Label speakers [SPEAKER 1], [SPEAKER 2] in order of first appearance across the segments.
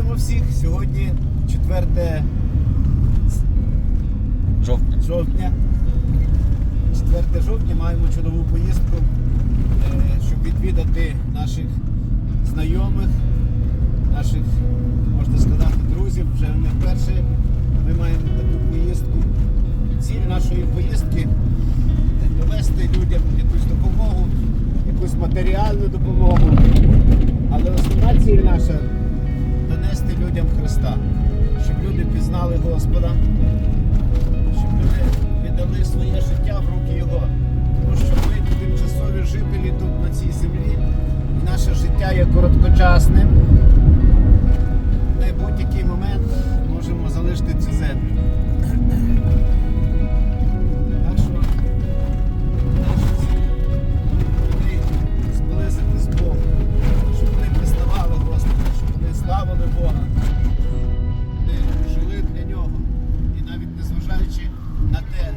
[SPEAKER 1] Вітаємо всіх! Сьогодні 4
[SPEAKER 2] Жовтня.
[SPEAKER 1] жовтня. 4 жовтня маємо чудову поїздку, е, щоб відвідати наших знайомих, наших, можна сказати, друзів. Вже не вперше ми маємо таку поїздку. Ціль нашої поїздки довести людям якусь допомогу, якусь матеріальну допомогу. Але основна ціль наша людям Христа, щоб люди пізнали Господа, щоб люди віддали своє життя в руки Його. Тому що ми тимчасові жителі тут на цій землі, і наше життя є короткочасним.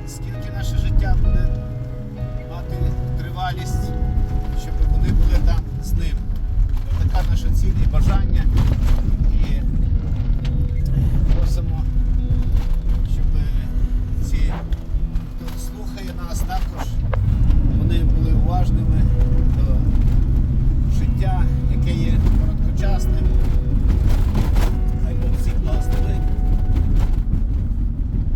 [SPEAKER 1] Скільки наше життя буде